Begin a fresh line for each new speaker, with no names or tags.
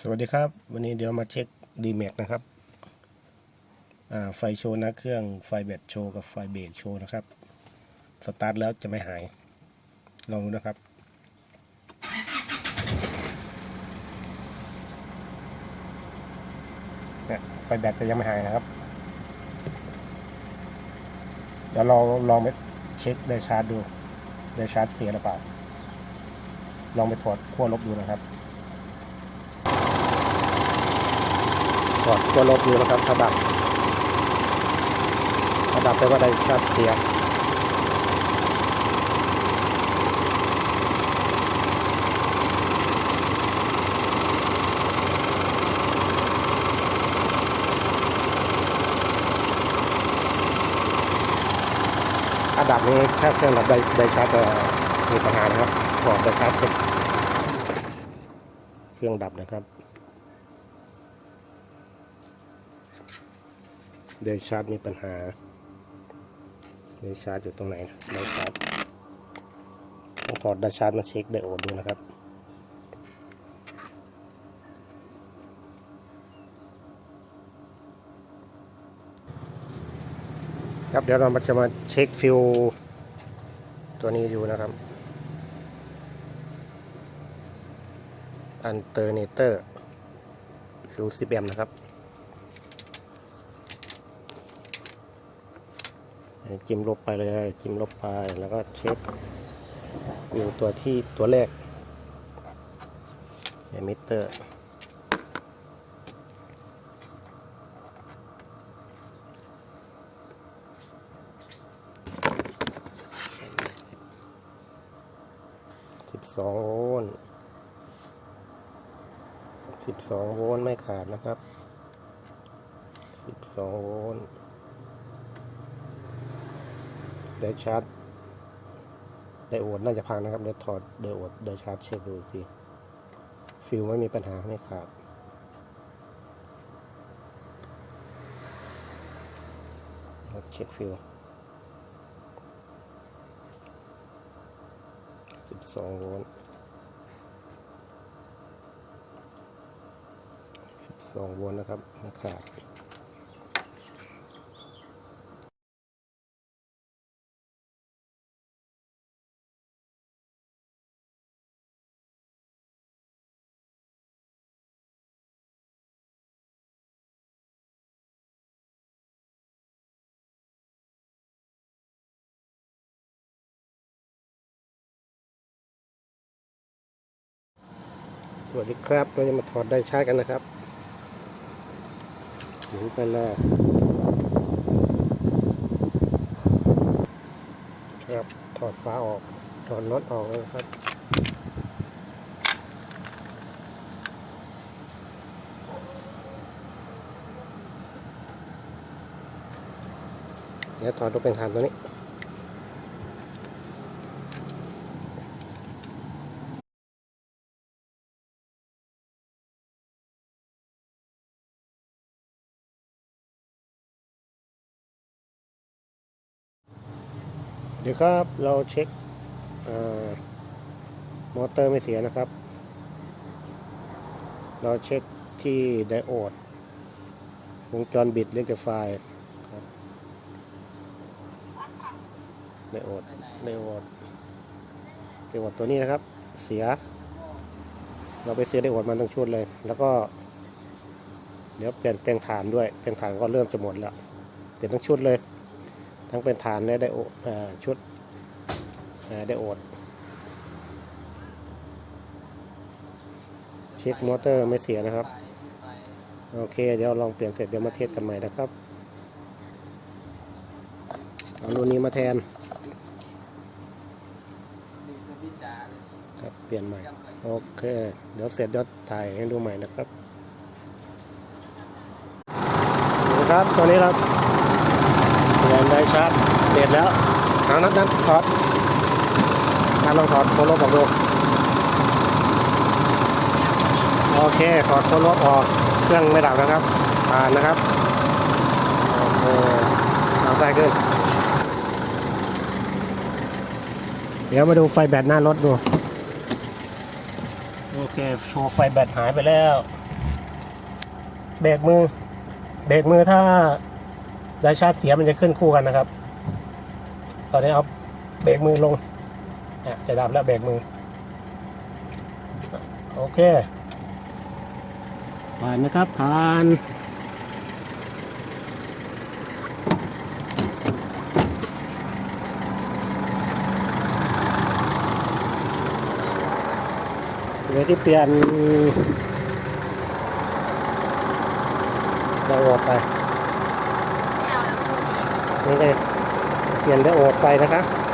สวัสดีครับ วันนี้เดี๋ยวมาเช็ค d m a x นะครับไฟโชว์นะเครื่องไฟแบตโชว์กับไฟเบรกโชว์นะครับ สตาร์ทแล้วจะไม่หาย ลองดูนะครับเนี่ยไฟแบตจะยังไม่หายนะครับ เดี๋ยวลองลองไปเช็คได้ชาร์จดูได้ชาร์จเสียหรือเปล่า ลองไปถอดขั้วลบดูนะครับ ถอดขั้วลบดูนะครับถ้าดับถ้าดับแปลว่าได้ชาร์จเสียถ้าดับนี้ถ้าเครื่องดับได้ได้ชาร์จจะมีปัญหานะครับถอดได้ชาร์จเสร็จเครื่องดับนะครับ เดินชาร์จมีปัญหา เดินชาร์จอยู่ตรงไหนเดินชาร์จต้องถอดไดชาร์จมาเช็คไดโอดดูนะครับครับเดี๋ยวเราจะมาเช็คฟิวตัวนี้ดูนะครับ อันเตอร์เนเตอร์ฟิว 10M นะครับ จิ้มลบไปเลยจิ้มลบไปแล้วก็เช็คฟิวตัวที่ตัวแรกเอมิเตอร์สิบสองโวลต์สิบสองโวลต์ไม่ขาดนะครับสิบสองโวลต์ ได้ชาร์จได้โอดน่าจะพังนะครับเดี๋ยวถอดเดโอดเดชาร์จเช็คดูอีกทีฟิลไม่มีปัญหาไม่ขาดเช็คฟิลสิบสองโวลต์สิบสองโวลต์นะครับไม่ขาด วัสดีครับเราจะมาถอดไดชาร์จกันนะครับหมุนไปเลยครับถอดฟ้าออก ถอดน็อตออกแล้วนะครับเดี๋ยวถอดตัวเป็นฐานตัวนี้ ดี๋ยวครับเราเช็คอมอเตอร์ไม่เสียนะครับ เราเช็คที่ไดโอด วงจรบิดเล็กไฟครับไดโอดไดโอดไดโอดตัวนี้นะครับ เสีย เราไปเสียไดโอดมันทั้งชุดเลย แล้วก็ เดี๋ยวเปลี่ยนแปลงฐานด้วยแปลงฐานก็เริ่มจะหมดแล้ว เปลี่ยนทั้งชุดเลย ทั้งเป็นฐานและไดโอดเอ่อชุดไดโอดเช็คมอเตอร์ไม่เสียนะครับ โอเค เดี๋ยวลองเปลี่ยนเสร็จเดี๋ยวมาเทสกันใหม่นะครับเอารุ่นนี้มาแทนครับเปลี่ยนใหม่ โอเค เดี๋ยวเสร็จเดี๋ยวถ่ายให้ดูใหม่นะครับครับ ตัวนี้เราเรีย นได้ชาร์จเสร็จแล้วเอานัดนัดถอดการลองถอดโคลบออกดูโอเคถอดโคลบออกเครื่องไม่ดับนะครับผ่านนะครับโอเคเอาใส่ขึ้น เดี๋ยวมาดูไฟแบตหน้ารถดู โอเคโชว์ไฟแบตหายไปแล้ว เบรกมือ เบรกมือถ้า ได้ชาร์จเสียมันจะขึ้นคู่กันนะครับ ตอนนี้เอาเบรกมือลงอะจะดับแล้วเบรกมือ โอเค ผ่านนะครับ ผ่านเดี๋ยวที่เปลี่ยนดาวอดไป
นี่เล
ยเปลี่ยนได้โอดไปนะคะ